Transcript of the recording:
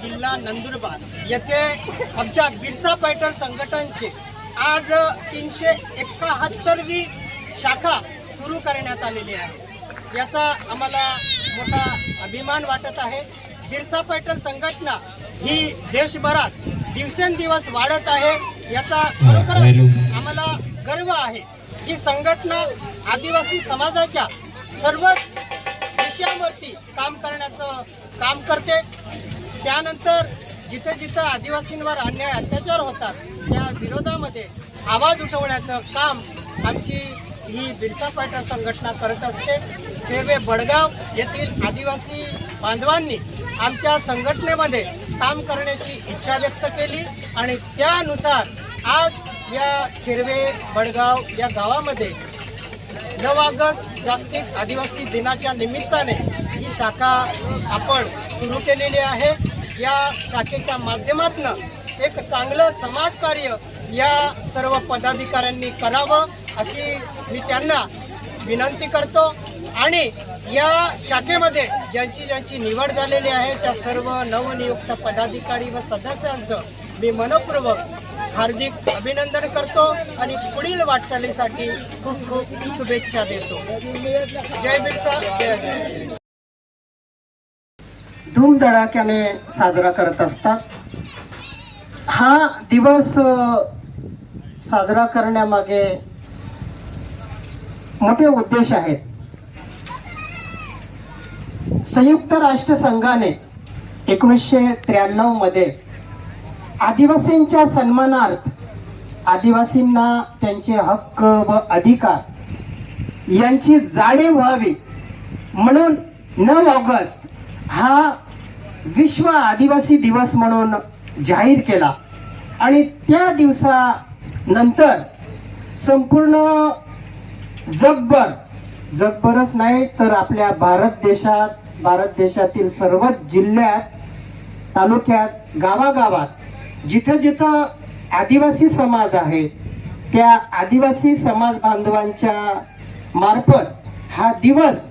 जिल्हा नंदुरबार येथे आमच्या बिरसा पैठण संघटनचे आज तीनशे एकाहत्तरवी शाखा सुरू करण्यात आलेली आहे. याचा आम्हाला मोठा अभिमान वाटत आहे. बिरसा पैठण संघटना ही देशभरात दिवसेंदिवस वाढत आहे. याचा खरोखरच आम्हाला गर्व आहे. ही संघटना आदिवासी समाजाच्या सर्वच विषयावरती काम करण्याचं काम करते. त्यानंतर जिथे जिथं आदिवासींवर अन्याय अत्याचार होतात त्या विरोधामध्ये आवाज उठवण्याचं काम आमची ही बिरसा पैठण संघटना करत असते. पेरवे बडगाव येथील आदिवासी बांधवांनी आमच्या संघटनेमध्ये काम करण्याची इच्छा व्यक्त केली आणि त्यानुसार आज या खेरवे बडगाव या गावामध्ये नऊ ऑगस्ट जागतिक आदिवासी दिनाच्या निमित्ताने ही शाखा आपण सुरू केलेली आहे. या शाखेच्या माध्यमातून एक चांगलं समाजकार्य या सर्व पदाधिकाऱ्यांनी करावं अशी मी त्यांना विनंती करतो. आणि या शाखेमध्ये ज्यांची ज्यांची निवड झालेली आहे त्या सर्व नवनियुक्त पदाधिकारी व सदस्यांचं मी मनपूर्वक हार्दिक अभिनंदन करतो आणि पुढील वाटचालीसाठी खूप खूप शुभेच्छा देतो. जय बिरसा जय जय. धूमधडाक्याने साजरा करत असतात. हा दिवस साजरा करण्यामागे मोठे उद्देश आहेत. संयुक्त राष्ट्र संघाने एकोणीसशे त्र्याण्णवमध्ये आदिवासींच्या सन्मानार्थ आदिवासींना त्यांचे हक्क व अधिकार यांची जाणीव व्हावी म्हणून नऊ ऑगस्ट हा विश्व आदिवासी दिवस म्हणून जाहीर केला. आणि त्या दिवसानंतर संपूर्ण जगभर जगभरच नाही तर आपल्या भारत देशात भारत देशातील सर्वच जिल्ह्यात तालुक्यात गावागावात जिथं जिथं आदिवासी समाज आहे त्या आदिवासी समाज बांधवांच्या मार्फत हा दिवस